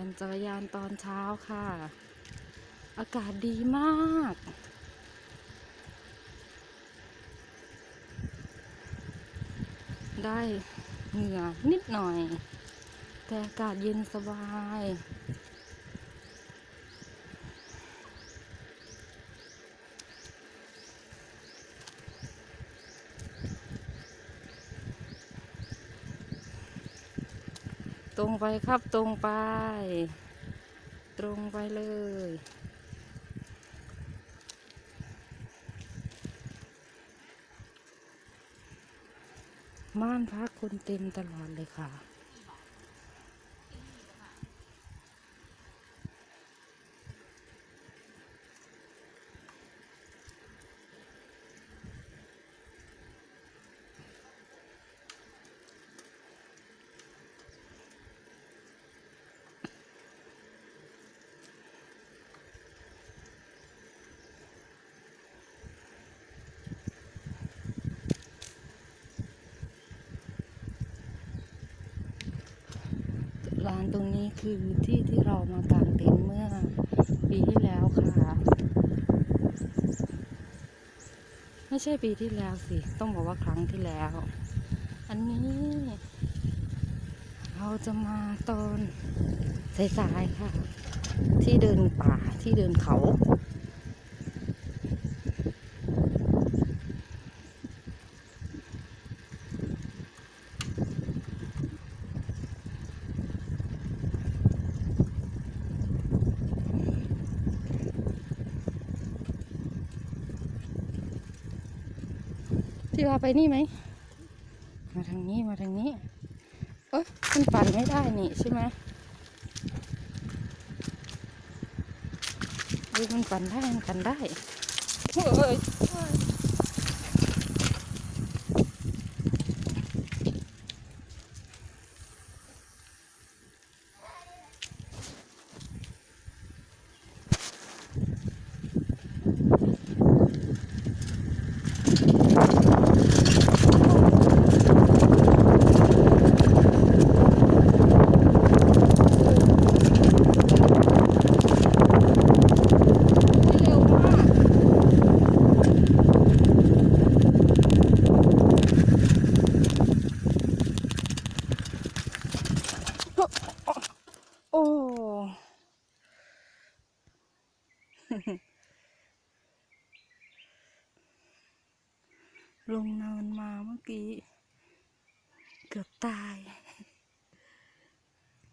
ปั่นจักรยานตอนเช้าค่ะ อากาศดีมาก ได้เหงื่อนิดหน่อย แต่อากาศเย็นสบาย ตรงไปครับตรงไป ตรงไปเลย ม่านพักคนเต็มตลอดเลยค่ะ ลานตรงนี้คือที่ที่เรามากางเต็นท์เมื่อปีที่แล้วค่ะ ไม่ใช่ปีที่แล้วสิ ต้องบอกว่าครั้งที่แล้ว อันนี้ เราจะมาตอนสายๆค่ะ ที่เดินป่าที่เดินเขา ที่พาไปนี่ไหม มาทางนี้มาทางนี้เอ้ยมันปั่นไม่ได้นี่ใช่ไหมดูมันปั่นได้มันปั่นได้เฮ้ย อ้ลงนอนมาเมื่อกี้ เกือบตาย